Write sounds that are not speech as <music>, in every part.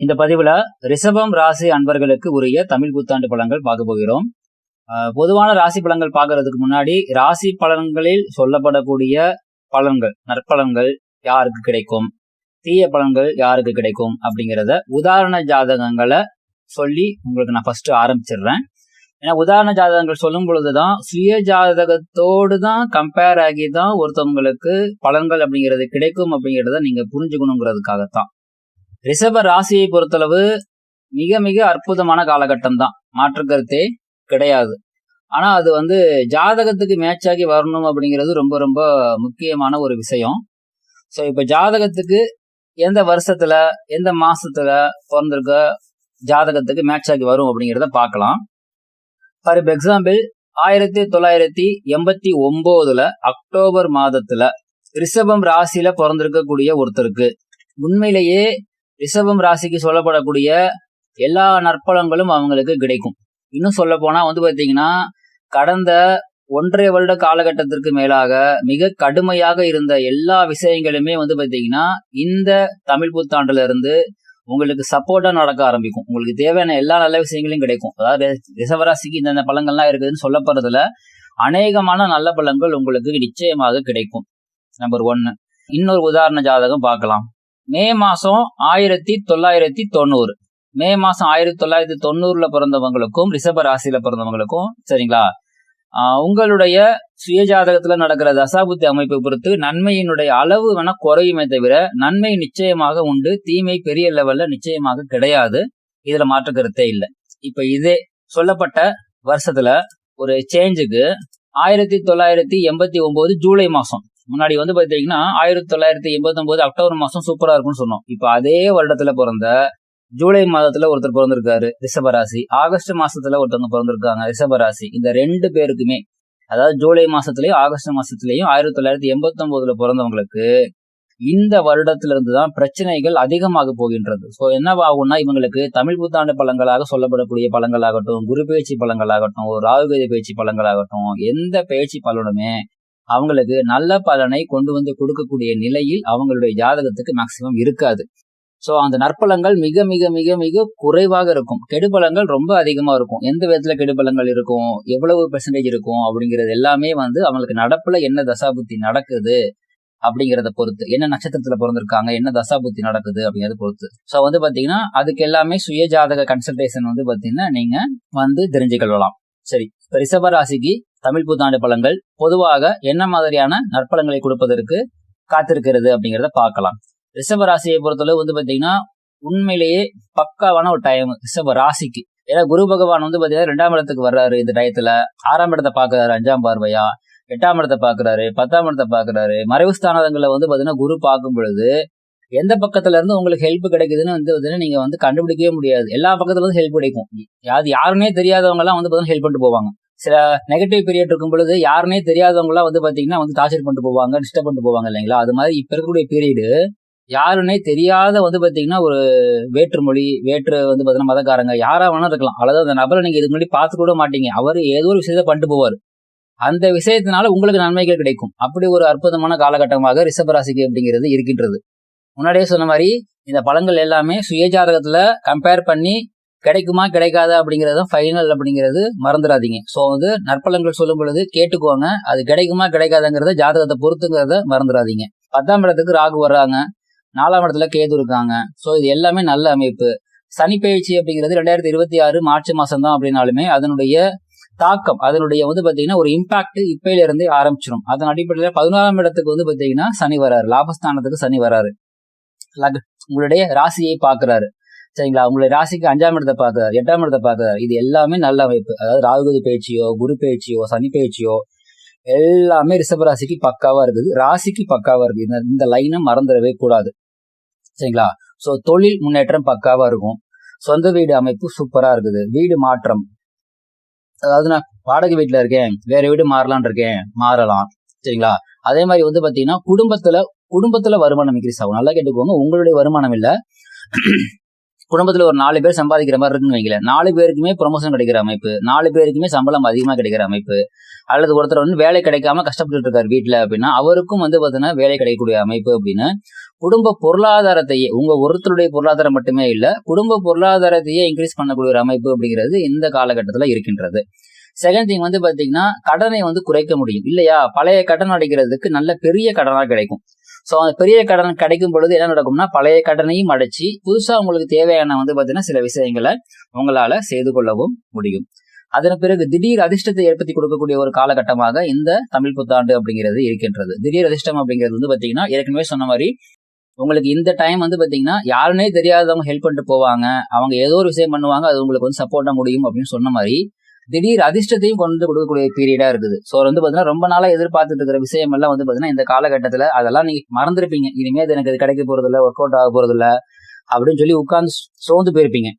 இந்த பதிவுல ரிஷபம் ராசி அன்பர்களுக்கு உரிய தமிழ் புத்தாண்டு பலன்கள் பார்க்க போகிறோம். பொதுவான ராசி பலன்கள் பார்க்கறதுக்கு முன்னாடி ராசி பலன்களில் சொல்லப்படக்கூடிய பலன்கள் நற்பலன்கள் யாருக்கு கிடைக்கும்? தீய பலன்கள் யாருக்கு கிடைக்கும்? அப்படிங்கிறத உதாரண ஜாதகங்களை சொல்லி உங்களுக்கு நான் ஃபர்ஸ்ட் ஆரம்பிச்சிடுறேன். ஏன்னா உதாரண ஜாதகங்கள் சொல்லும் பொழுதுதான் சுய ஜாதகத்தோடு தான் கம்பேர் ஆகி தான் ஒருத்தவங்களுக்கு பலன்கள் அப்படிங்கிறது கிடைக்கும் அப்படிங்கிறத நீங்க புரிஞ்சுக்கணுங்கிறதுக்காகத்தான். ரிஷப ராசியை பொறுத்தளவு மிக மிக அற்புதமான காலகட்டம் தான் மாற்று கருத்தே கிடையாது. ஆனால் அது வந்து ஜாதகத்துக்கு மேட்ச் ஆகி வரணும் அப்படிங்கிறது ரொம்ப ரொம்ப முக்கியமான ஒரு விஷயம். ஸோ இப்போ ஜாதகத்துக்கு எந்த வருஷத்தில் எந்த மாதத்தில் பிறந்திருக்க ஜாதகத்துக்கு மேட்ச் ஆகி வரும் அப்படிங்கிறத பார்க்கலாம். ஃபார் எக்ஸாம்பிள் ஆயிரத்தி தொள்ளாயிரத்தி எண்பத்தி ஒம்போதில் அக்டோபர் மாதத்தில் ரிஷபம் ராசியில் பிறந்திருக்கக்கூடிய ஒருத்தருக்கு. உண்மையிலேயே ரிஷபம் ராசிக்கு சொல்லப்படக்கூடிய எல்லா நற்பலங்களும் அவங்களுக்கு கிடைக்கும். இன்னும் சொல்ல போனா வந்து பாத்தீங்கன்னா கடந்த ஒன்றரை வருட காலகட்டத்திற்கு மேலாக மிக கடுமையாக இருந்த எல்லா விஷயங்களுமே வந்து பாத்தீங்கன்னா இந்த தமிழ் புத்தாண்டுல இருந்து உங்களுக்கு சப்போர்ட்டா நடக்க ஆரம்பிக்கும். உங்களுக்கு தேவையான எல்லா நல்ல விஷயங்களையும் கிடைக்கும். அதாவது ரிசவராசிக்கு இந்தந்த பழங்கள்லாம் இருக்குதுன்னு சொல்லப்படுறதுல அநேகமான நல்ல பழங்கள் உங்களுக்கு நிச்சயமாக கிடைக்கும். நம்பர் ஒன்னு இன்னொரு உதாரண ஜாதகம் பார்க்கலாம். மே மாசம் ஆயிரத்தி தொள்ளாயிரத்தி தொண்ணூறு. மே மாசம் ஆயிரத்தி தொள்ளாயிரத்தி தொண்ணூறுல பிறந்தவங்களுக்கும் ரிஷப ராசியில பிறந்தவங்களுக்கும் சரிங்களா? உங்களுடைய சுயஜாதகத்துல நடக்கிற தசாபுத்தி அமைப்பு பொறுத்து நன்மையினுடைய அளவு வேணா குறையுமே தவிர நன்மை நிச்சயமாக உண்டு தீமை பெரிய லெவல்ல நிச்சயமாக கிடையாது. இதுல மாற்று கருத்தே இல்லை. இப்ப இதே சொல்லப்பட்ட வருஷத்துல ஒரு சேஞ்சுக்கு ஆயிரத்தி தொள்ளாயிரத்தி எண்பத்தி ஒன்பது ஜூலை மாசம். முன்னாடி வந்து பார்த்தீங்கன்னா ஆயிரத்தி தொள்ளாயிரத்தி எண்பத்தொம்போது அக்டோபர் மாதம் சூப்பராக இருக்கும்னு சொன்னோம். இப்போ அதே வருடத்துல பிறந்த ஜூலை மாதத்துல ஒருத்தர் பிறந்திருக்காரு ரிஷபராசி. ஆகஸ்ட் மாசத்துல ஒருத்தவங்க பிறந்திருக்காங்க ரிஷபராசி. இந்த ரெண்டு பேருக்குமே அதாவது ஜூலை மாசத்துலயும் ஆகஸ்ட் மாசத்துலயும் ஆயிரத்தி தொள்ளாயிரத்தி எண்பத்தி ஒன்பதுல பிறந்தவங்களுக்கு இந்த வருடத்துல இருந்து தான் பிரச்சனைகள் அதிகமாக போகின்றது. ஸோ என்னவாகும்னா இவங்களுக்கு தமிழ் புத்தாண்டு பழங்களாக சொல்லப்படக்கூடிய பழங்களாகட்டும் குரு பேச்சு பழங்களாகட்டும் ராகுகதி பேச்சு பழங்களாகட்டும் எந்த பேச்சு பலனுமே அவங்களுக்கு நல்ல பலனை கொண்டு வந்து கொடுக்கக்கூடிய நிலையில் அவங்களுடைய ஜாதகத்துக்கு மேக்சிமம் இருக்காது. ஸோ அந்த நற்பலங்கள் மிக மிக மிக மிக குறைவாக இருக்கும். கெடுபலங்கள் ரொம்ப அதிகமாக இருக்கும். எந்த விதத்தில் கெடுபலங்கள் இருக்கும்? எவ்வளவு பெர்சன்டேஜ் இருக்கும்? அப்படிங்கிறது எல்லாமே வந்து அவங்களுக்கு நடப்பில் என்ன தசாபுத்தி நடக்குது அப்படிங்கிறத பொறுத்து. என்ன நட்சத்திரத்தில் பிறந்திருக்காங்க? என்ன தசாபுத்தி நடக்குது அப்படிங்கிறத பொறுத்து. ஸோ வந்து பார்த்தீங்கன்னா அதுக்கு எல்லாமே சுய ஜாதக கன்சல்டேஷன் வந்து பார்த்தீங்கன்னா நீங்கள் வந்து தெரிஞ்சுக்கொள்ளலாம். சரி. இப்ப ரிஷப ராசிக்கு தமிழ் புத்தாண்டு பழங்கள் பொதுவாக என்ன மாதிரியான நற்பலங்களை கொடுப்பதற்கு காத்திருக்கிறது அப்படிங்கிறத பார்க்கலாம். ரிஷப ராசியை பொறுத்தளவு வந்து பாத்தீங்கன்னா உண்மையிலேயே பக்காவான ஒரு டைம் ரிஷப ராசிக்கு. ஏன்னா குரு பகவான் வந்து பாத்தீங்கன்னா ரெண்டாம் இடத்துக்கு வர்றாரு இந்த டயத்துல ஆறாம் இடத்தை பாக்குறாரு அஞ்சாம் பார்வையா? எட்டாம் இடத்தை பாக்குறாரு பத்தாம் இடத்தை பாக்குறாரு மறைவு ஸ்தானங்கள்ல வந்து பாத்தீங்கன்னா குரு பார்க்கும் பொழுது எந்த பக்கத்துல இருந்து உங்களுக்கு ஹெல்ப் கிடைக்குதுன்னு வந்து பாத்தீங்கன்னா நீங்க வந்து கண்டுபிடிக்கவே முடியாது. எல்லா பக்கத்துல இருந்து ஹெல்ப் கிடைக்கும். யாரு யாருன்னே தெரியாதவங்க எல்லாம் வந்து பார்த்தீங்கன்னா ஹெல்ப் பண்ணிட்டு போவாங்க. சில நெகட்டிவ் பீரியட் இருக்கும் பொழுது யாருனே தெரியாதவங்களாம் வந்து பார்த்தீங்கன்னா வந்து டார்ச்சர் பண்ணிட்டு போவாங்க டிஸ்டர்ப் பண்ணிட்டு போவாங்க இல்லைங்களா? அது மாதிரி இப்போ இருக்கக்கூடிய பீரியடு யாருன்னே தெரியாத வந்து பார்த்தீங்கன்னா ஒரு வேற்று மொழி வேற்று வந்து பார்த்தீங்கன்னா மதக்காரங்க யாராக வேணா இருக்கலாம். அல்லது அந்த நபரை நீங்கள் இதுக்கு முன்னாடி பார்த்து கூட மாட்டீங்க. அவர் ஏதோ ஒரு விஷயத்த பண்ணிட்டு போவார். அந்த விஷயத்தினால உங்களுக்கு நன்மைகள் கிடைக்கும். அப்படி ஒரு அற்புதமான காலகட்டமாக ரிஷபராசிக்கு அப்படிங்கிறது இருக்கின்றது. முன்னாடியே சொன்ன மாதிரி இந்த பழங்கள் எல்லாமே சுயஜாதகத்தில் கம்பேர் பண்ணி கிடைக்குமா கிடைக்காதா அப்படிங்கறது ஃபைனல் அப்படிங்கிறது மறந்துடாதீங்க. ஸோ வந்து நற்பலங்கள் சொல்லும் பொழுது கேட்டுக்குவாங்க அது கிடைக்குமா கிடைக்காதுங்கிறத ஜாதகத்தை பொறுத்துங்கிறத மறந்துடாதீங்க. பத்தாம் இடத்துக்கு ராகு வர்றாங்க நாலாம் இடத்துல கேது இருக்காங்க. ஸோ இது எல்லாமே நல்ல அமைப்பு. சனி பயிற்சி அப்படிங்கிறது ரெண்டாயிரத்தி இருபத்தி ஆறு மார்ச் மாசம் தான் அப்படின்னாலுமே அதனுடைய தாக்கம் அதனுடைய வந்து பார்த்தீங்கன்னா ஒரு இம்பாக்ட் இப்பையில இருந்தே ஆரம்பிச்சிடும் அதன் அடிப்படையில் பதினோராம் இடத்துக்கு வந்து பார்த்தீங்கன்னா சனி வராரு லாபஸ்தானத்துக்கு சனி வராரு. உங்களுடைய ராசியை பார்க்குறாரு. சரிங்களா? உங்களுடைய ராசிக்கு அஞ்சாம் இடத்தை பார்க்குறாரு எட்டாம் இடத்தை பார்க்குறாரு. இது எல்லாமே நல்ல அமைப்பு. அதாவது ராகுகதி பயிற்சியோ குரு பயிற்சியோ சனி பயிற்சியோ எல்லாமே ரிஷபராசிக்கு பக்காவாக இருக்குது. ராசிக்கு பக்காவாக இருக்குது. இந்த இந்த லைனை மறந்துடவே கூடாது. சரிங்களா? ஸோ தொழில் முன்னேற்றம் பக்காவாக இருக்கும். சொந்த வீடு அமைப்பு சூப்பராக இருக்குது. வீடு மாற்றம். அதாவது நான் வாடகை வீட்டில் இருக்கேன். வேற வீடு மாறலான் இருக்கேன். மாறலாம். சரிங்களா? அதே மாதிரி வந்து பார்த்தீங்கன்னா குடும்பத்தில் குடும்பத்தில் வருமானம் இன்க்ரீஸ் ஆகும். நல்லா கேட்டுக்கோங்க. உங்களுடைய வருமானம் இல்லை. குடும்பத்துல ஒரு நாலு பேர் சம்பாதிக்கிற மாதிரி இருக்குன்னு வைங்களேன். நாலு பேருக்குமே ப்ரொமோஷன் கிடைக்கிற அமைப்பு. நாலு பேருக்குமே சம்பளம் அதிகமா கிடைக்கிற அமைப்பு. அல்லது ஒருத்தர் வந்து வேலை கிடைக்காம கஷ்டப்பட்டு இருக்காரு வீட்டுல அப்படின்னா அவருக்கும் வந்து பாத்தீங்கன்னா வேலை கிடைக்கக்கூடிய அமைப்பு அப்படின்னு குடும்ப பொருளாதாரத்தையே உங்க ஒருத்தருடைய பொருளாதாரம் மட்டுமே இல்ல குடும்ப பொருளாதாரத்தையே இன்க்ரீஸ் பண்ணக்கூடிய ஒரு அமைப்பு அப்படிங்கிறது இந்த காலகட்டத்துல இருக்கின்றது. செகண்ட் திங் வந்து பாத்தீங்கன்னா கடனை வந்து குறைக்க முடியும். இல்லையா? பழைய கடன் அடைக்கிறதுக்கு நல்ல பெரிய கடனா கிடைக்கும். ஸோ அந்த பெரிய கடன் கிடைக்கும் பொழுது என்ன நடக்கும்னா பழைய கடனையும் அடைச்சி புதுசாக உங்களுக்கு தேவையான வந்து பார்த்தீங்கன்னா சில விஷயங்களை உங்களால் செய்து கொள்ளவும் முடியும். அதன் பிறகு திடீர் அதிர்ஷ்டத்தை ஏற்படுத்தி கொடுக்கக்கூடிய ஒரு காலகட்டமாக இந்த தமிழ் புத்தாண்டு அப்படிங்கிறது இருக்கின்றது. திடீர் அதிர்ஷ்டம் அப்படிங்கிறது வந்து பார்த்தீங்கன்னா ஏற்கனவே சொன்ன மாதிரி உங்களுக்கு இந்த டைம் வந்து பார்த்தீங்கன்னா யாருன்னே தெரியாதவங்க ஹெல்ப் பண்ணிட்டு போவாங்க. அவங்க ஏதோ ஒரு விஷயம் பண்ணுவாங்க அது உங்களுக்கு வந்து சப்போர்ட்டாக முடியும் அப்படின்னு சொன்ன மாதிரி திடீர் அதிர்ஷ்டத்தையும் கொண்டு கொடுக்கக்கூடிய பீரியடா இருக்குது. ஸோ வந்து பாத்தீங்கன்னா ரொம்ப நாளா எதிர்பார்த்துட்டு இருக்கிற விஷயம் எல்லாம் வந்து பாத்தீங்கன்னா இந்த காலகட்டத்துல அதெல்லாம் நீங்க மறந்துருப்பீங்க. இனிமே அது எனக்கு இது கிடைக்க போறது ஒர்க் அவுட் ஆக போறது இல்லை அப்படின்னு சொல்லி உட்கார்ந்து சோர்ந்து போயிருப்பீங்க.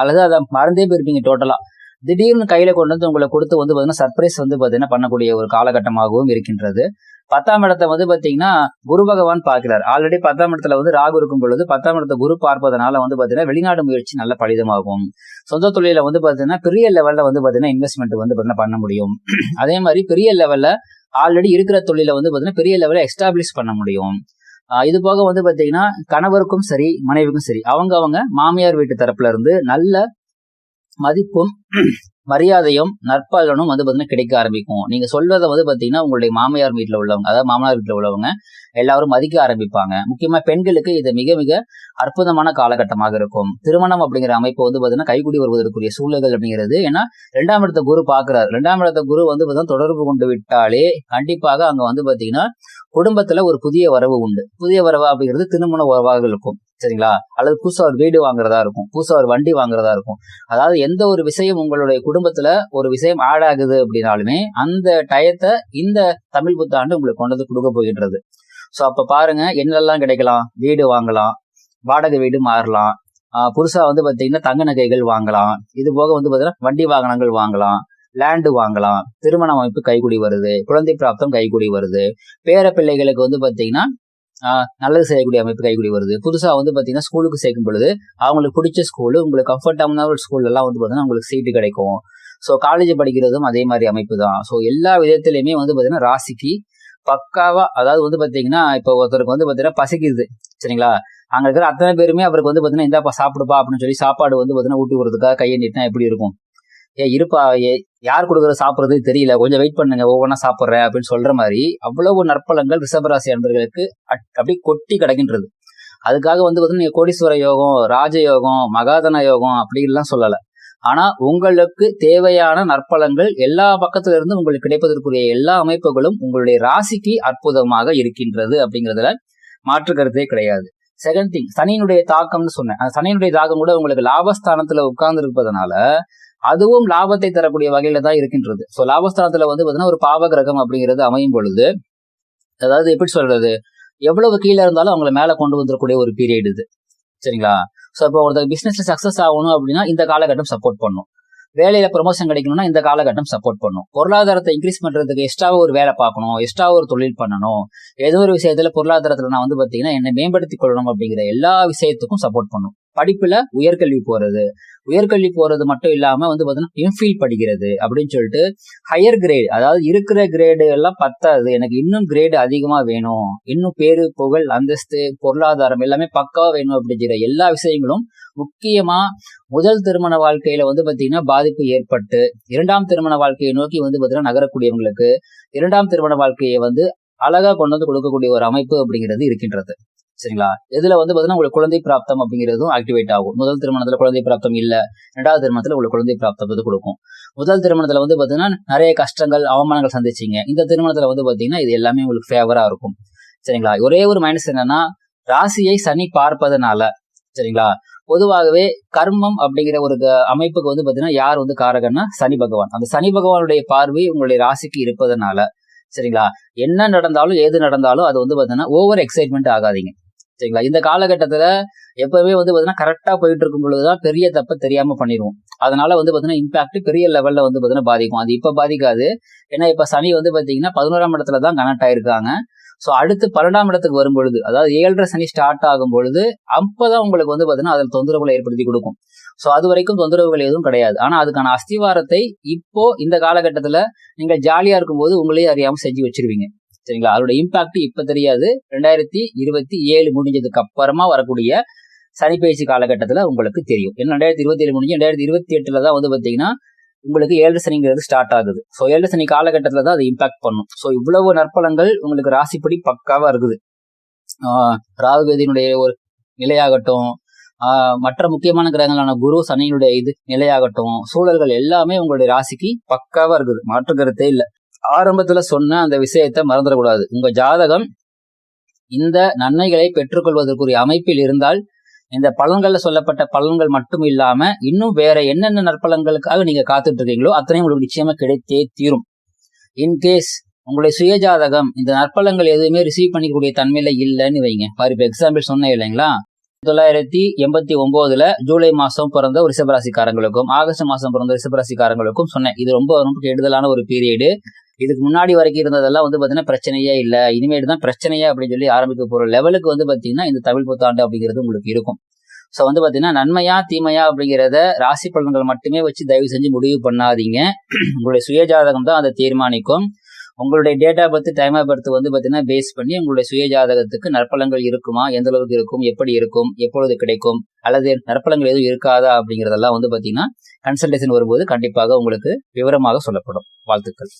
அல்லது அதை மறந்தே போயிருப்பீங்க டோட்டலா திடீர்னு கையில கொண்டு வந்து உங்களை கொடுத்து வந்து பாத்தீங்கன்னா சர்ப்ரைஸ் வந்து பாத்தீங்கன்னா பண்ணக்கூடிய ஒரு காலகட்டமாகவும் இருக்கின்றது. பத்தாம் இடத்தை வந்து பாத்தீங்கன்னா குரு பகவான் பார்க்கிறார். ஆல்ரெடி பத்தாம் இடத்துல வந்து ராகு இருக்கும் பொழுது பத்தாம் இடத்தை குரு பார்ப்பதனால வந்து பாத்தீங்கன்னா வெளிநாடு முயற்சி நல்ல பலிதமாகும். சொந்த தொழில வந்து பாத்தீங்கன்னா பெரிய லெவல்ல வந்து பாத்தீங்கன்னா இன்வெஸ்ட்மெண்ட் வந்து பாத்தீங்கன்னா பண்ண முடியும். <clears throat> அதே மாதிரி பெரிய லெவல்ல ஆல்ரெடி இருக்கிற தொழில வந்து பாத்தீங்கன்னா பெரிய லெவல்ல எஸ்டாப்ளிஷ் பண்ண முடியும். இது போக வந்து பாத்தீங்கன்னா கணவருக்கும் சரி மனைவிக்கும் சரி அவங்க அவங்க மாமியார் வீட்டு தரப்புல இருந்து நல்ல மதிப்பும் மரியாதையும் நற்பலனும் வந்து பார்த்தீங்கன்னா கிடைக்க ஆரம்பிக்கும். நீங்க சொல்றதை வந்து பாத்தீங்கன்னா உங்களுடைய மாமியார் வீட்டில் உள்ளவங்க அதாவது மாமனார் வீட்டில் உள்ளவங்க எல்லாரும் மதிக்க ஆரம்பிப்பாங்க. முக்கியமா பெண்களுக்கு இது மிக மிக அற்புதமான காலகட்டமாக இருக்கும். திருமணம் அப்படிங்கிற அமைப்பு வந்து பாத்தீங்கன்னா கைகூடி வருவதற்குரிய சூழல்கள் அப்படிங்கிறது. ஏன்னா ரெண்டாம் இடத்த குரு பாக்குறாரு. ரெண்டாம் இடத்த குரு வந்து தொடர்பு கொண்டு விட்டாலே கண்டிப்பாக அங்க வந்து பாத்தீங்கன்னா குடும்பத்துல ஒரு புதிய வரவு உண்டு. புதிய வரவு அப்படிங்கிறது திருமண உறவாக இருக்கும். சரிங்களா? அல்லது புதுசாக ஒரு வீடு வாங்குறதா இருக்கும். புதுசாக ஒரு வண்டி வாங்குறதா இருக்கும். அதாவது எந்த ஒரு விஷயம் உங்களுடைய குடும்பத்துல ஒரு விஷயம் ஆட் ஆகுது அப்படின்னாலுமே அந்த டயத்தை இந்த தமிழ் புத்தாண்டு உங்களுக்கு கொண்டு வந்து கொடுக்க போகின்றது. ஸோ அப்போ பாருங்க என்னெல்லாம் கிடைக்கலாம்? வீடு வாங்கலாம் வாடகை வீடு மாறலாம் புதுசாக வந்து பார்த்தீங்கன்னா தங்க நகைகள் வாங்கலாம் இது போக வந்து பார்த்தீங்கன்னா வண்டி வாகனங்கள் வாங்கலாம் லேண்டு வாங்கலாம் திருமண அமைப்பு கைகூடி வருது குழந்தை பிராப்தம் கைகூடி வருது பேர பிள்ளைகளுக்கு வந்து பார்த்தீங்கன்னா நல்லது செய்யக்கூடிய அமைப்பு கைகூடி வருது. புதுசாக வந்து பார்த்தீங்கன்னா ஸ்கூலுக்கு சேர்க்கும் பொழுது அவங்களுக்கு பிடிச்ச ஸ்கூலு உங்களுக்கு கம்ஃபர்டபுளான ஒரு ஸ்கூல்லலாம் வந்து பார்த்தீங்கன்னா உங்களுக்கு சீட்டு கிடைக்கும். ஸோ காலேஜ் படிக்கிறதும் அதே மாதிரி அமைப்பு தான். ஸோ எல்லா விதத்துலையுமே வந்து பார்த்தீங்கன்னா ராசிக்கு பக்காவா அதாவது வந்து பாத்தீங்கன்னா இப்போ ஒருத்தருக்கு வந்து பாத்தீங்கன்னா பசிக்குது சரிங்களா? அங்க இருக்கிற அத்தனை பேருமே அவருக்கு வந்து பாத்தீங்கன்னா இந்தாப்பா சாப்பிடுப்பா அப்படின்னு சொல்லி சாப்பாடு வந்து பாத்தீங்கன்னா ஊட்டி விடுறதுக்காக கையை நீட்டினா எப்படி இருக்கும்? ஏ இருப்பா யார் கொடுக்குற சாப்பிட்றது தெரியல கொஞ்சம் வெயிட் பண்ணுங்க ஒவ்வொன்றா சாப்பிட்றேன் அப்படின்னு சொல்ற மாதிரி அவ்வளவு நற்பலங்கள் ரிஷபராசி அன்பர்களுக்கு அட்- கொட்டி கிடக்கின்றது. அதுக்காக வந்து பார்த்தீங்கன்னா கோடீஸ்வர யோகம் ராஜ யோகம் மகாதன யோகம் அப்படின்லாம் சொல்லலை. ஆனா உங்களுக்கு தேவையான நற்பலங்கள் எல்லா பக்கத்துல இருந்து உங்களுக்கு கிடைப்பதற்குரிய எல்லா அமைப்புகளும் உங்களுடைய ராசிக்கு அற்புதமாக இருக்கின்றது அப்படிங்கிறதுல மாற்று கருத்தே கிடையாது. செகண்ட் திங் சனியினுடைய தாக்கம்னு சொன்னேன். அந்த சனியினுடைய தாக்கம் கூட உங்களுக்கு லாபஸ்தானத்துல உட்கார்ந்து இருப்பதனால அதுவும் லாபத்தை தரக்கூடிய வகையில தான் இருக்கின்றது. ஸோ லாபஸ்தானத்துல வந்து பாத்தீங்கன்னா ஒரு பாவ கிரகம் அப்படிங்கிறது அமையும் பொழுது அதாவது எப்படி சொல்றது? எவ்வளவு கீழே இருந்தாலும் அவங்களை மேல கொண்டு வந்துடக்கூடிய ஒரு பீரியட் இது. சரிங்களா? ஸோ இப்போ ஒருத்தர் பிஸ்னஸ்ல சக்ஸஸ் ஆகணும் அப்படின்னா இந்த காலகட்டம் சப்போர்ட் பண்ணும். வேலையில ப்ரொமோஷன் கிடைக்கணும்னா இந்த காலகட்டம் சப்போர்ட் பண்ணும். பொருளாதாரத்தை இன்க்ரீஸ் பண்றதுக்கு எக்ஸ்ட்ராவா ஒரு வேலை பார்க்கணும் எக்ஸ்ட்ரா ஒரு தொழில் பண்ணணும். ஏதோ ஒரு விஷயத்துல பொருளாதாரத்துல நான் வந்து பாத்தீங்கன்னா என்னை மேம்படுத்திக் கொள்ளணும் அப்படிங்கிற எல்லா விஷயத்துக்கும் சப்போர்ட் பண்ணும். படிப்புல உயர்கல்வி போறது. உயர்கல்வி போறது மட்டும் இல்லாம வந்து பாத்தீங்கன்னா எம்ஃபில் படிக்கிறது அப்படின்னு சொல்லிட்டு ஹையர் கிரேட் அதாவது இருக்கிற கிரேடு எல்லாம் பத்தாது. எனக்கு இன்னும் கிரேடு அதிகமா வேணும். இன்னும் பேரு புகழ் அந்தஸ்து பொருளாதாரம் எல்லாமே பக்காவா வேணும் அப்படிங்கிற எல்லா விஷயங்களும் முக்கியமா முதல் திருமண வாழ்க்கையில வந்து பாத்தீங்கன்னா பாதிப்பு ஏற்பட்டு இரண்டாம் திருமண வாழ்க்கையை நோக்கி வந்து பாத்தீங்கன்னா நகரக்கூடியவங்களுக்கு இரண்டாம் திருமண வாழ்க்கையை வந்து அழகா கொண்டு வந்து கொடுக்கக்கூடிய ஒரு அமைப்பு அப்படிங்கிறது இருக்கின்றது. சரிங்களா? இதுல வந்து பாத்தீங்கன்னா உங்களுக்கு குழந்தை பிராப்தம் அப்படிங்கிறதும் ஆக்டிவேட் ஆகும். முதல் திருமணத்துல குழந்தை பிராப்தம் இல்ல. ரெண்டாவது திருமணத்துல உங்களுக்கு குழந்தை பிராப்தம் வந்து கொடுக்கும். முதல் திருமணத்துல வந்து பாத்தீங்கன்னா நிறைய கஷ்டங்கள் அவமானங்கள் சந்திச்சீங்க. இந்த திருமணத்துல வந்து பாத்தீங்கன்னா இது எல்லாமே உங்களுக்கு ஃபேவரா இருக்கும். சரிங்களா? ஒரே ஒரு மைனஸ் என்னன்னா ராசியை சனி பார்ப்பதனால சரிங்களா? பொதுவாகவே கர்மம் அப்படிங்கிற ஒரு க- அமைப்புக்கு வந்து பாத்தீங்கன்னா யார் வந்து காரகன்னா சனி பகவான். அந்த சனி பகவானுடைய பார்வை உங்களுடைய ராசிக்கு இருப்பதனால சரிங்களா? என்ன நடந்தாலும் ஏது நடந்தாலும் அது வந்து பாத்தீங்கன்னா ஓவர் எக்ஸைட்மெண்ட் ஆகாதீங்க. சரிங்களா? இந்த காலகட்டத்தில் எப்பவுமே வந்து பார்த்தீங்கன்னா கரெக்டாக போயிட்டு இருக்கும் பொழுதுதான் பெரிய தப்பை தெரியாமல் பண்ணிடுவோம். அதனால வந்து பார்த்தீங்கன்னா இம்பாக்ட் பெரிய லெவலில் வந்து பார்த்தீங்கன்னா பாதிக்கும். அது இப்போ பாதிக்காது. ஏன்னா இப்போ சனி வந்து பார்த்தீங்கன்னா பதினோராம் இடத்துல தான் கனெக்ட் ஆயிருக்காங்க. ஸோ அடுத்து பன்னெண்டாம் இடத்துக்கு வரும் பொழுது அதாவது ஏழரை சனி ஸ்டார்ட் ஆகும் பொழுது அப்பதான் உங்களுக்கு வந்து பார்த்தீங்கன்னா அதில் தொந்தரவுகளை ஏற்படுத்தி கொடுக்கும். ஸோ அது வரைக்கும் தொந்தரவுகள் எதுவும் கிடையாது. ஆனால் அதுக்கான அஸ்திவாரத்தை இப்போ இந்த காலகட்டத்தில் நீங்கள் ஜாலியாக இருக்கும்போது உங்களையே அறியாமல் செஞ்சு வச்சிருவீங்க. சரிங்களா? அதோட இம்பாக்ட் இப்ப தெரியாது. ரெண்டாயிரத்தி இருபத்தி ஏழு முடிஞ்சதுக்கு அப்புறமா வரக்கூடிய சனி பயிற்சி உங்களுக்கு தெரியும். ஏன்னா ரெண்டாயிரத்தி இருபத்தி ஏழு முடிஞ்சு ரெண்டாயிரத்தி இருபத்தி எட்டுல தான் வந்து பார்த்தீங்கன்னா உங்களுக்கு ஏழு சனிங்கிறது ஸ்டார்ட் ஆகுது. ஸோ ஏழு சனி காலகட்டத்தில் தான் அது இம்பாக்ட் பண்ணும். ஸோ இவ்வளவு நற்பலங்கள் உங்களுக்கு ராசிப்படி பக்காவாக இருக்குது. ராகுகதியினுடைய ஒரு நிலையாகட்டும். மற்ற முக்கியமான கிரகங்களான குரு சனியினுடைய இது நிலையாகட்டும். சூழல்கள் எல்லாமே உங்களுடைய ராசிக்கு பக்காவாக இருக்குது. மாற்று கருத்தே இல்லை. ஆரம்பத்துல சொன்ன அந்த விஷயத்த மறந்துடக்கூடாது. உங்க ஜாதகம் இந்த நன்மைகளை பெற்றுக்கொள்வதற்குரிய அமைப்பில் இருந்தால் இந்த பலன்கள்ல சொல்லப்பட்ட பலன்கள் மட்டும் இல்லாம இன்னும் வேற என்னென்ன நற்பலன்களுக்காக நீங்க காத்துட்டு இருக்கீங்களோ அத்தனையும் உங்களுக்கு நிச்சயமா கிடைத்தே தீரும். இன்கேஸ் உங்களுடைய சுயஜாதகம் இந்த நற்பலங்கள் எதுவுமே ரிசீவ் பண்ணிக்கக்கூடிய தன்மையில இல்லைன்னு வைங்க. பாரு இப்போ எக்ஸாம்பிள் சொன்னேன் இல்லைங்களா? தொள்ளாயிரத்தி எண்பத்தி ஒன்பதுல ஜூலை மாசம் பிறந்த ஒரு ரிஷபராசிக்காரங்களுக்கும் ஆகஸ்ட் மாசம் பிறந்த ரிஷபராசிக்காரங்களுக்கும் சொன்னேன். இது ரொம்ப ரொம்ப கெடுதலான ஒரு பீரியடு இதுக்கு முன்னாடி வரைக்கும் இருந்ததெல்லாம் வந்து பாத்தீங்கன்னா பிரச்சனையே இல்லை. இனிமேல் தான் பிரச்சனையே அப்படின்னு சொல்லி ஆரம்பிக்க போற லெவலுக்கு வந்து பாத்தீங்கன்னா இந்த தமிழ் புத்தாண்டு அப்படிங்கிறது உங்களுக்கு இருக்கும். ஸோ வந்து பாத்தீங்கன்னா நன்மையா தீமையா அப்படிங்கிறத ராசி பலன்கள் மட்டுமே வச்சு தயவு செஞ்சு முடிவு பண்ணாதீங்க. உங்களுடைய சுயஜாதகம் தான் அதை தீர்மானிக்கும். உங்களுடைய date birth time of birth வந்து பார்த்தீங்கன்னா பேஸ் பண்ணி உங்களுடைய சுய ஜாதகத்துக்கு நற்பலங்கள் இருக்குமா? எந்த அளவுக்கு இருக்கும்? எப்படி இருக்கும்? எப்பொழுது கிடைக்கும்? அல்லது நற்பலங்கள் எதுவும் இருக்காதா? அப்படிங்கிறதெல்லாம் வந்து பார்த்தீங்கன்னா கன்சல்டேஷன் வரும்போது கண்டிப்பாக உங்களுக்கு விவரமாக சொல்லப்படும். வாழ்த்துக்கள்.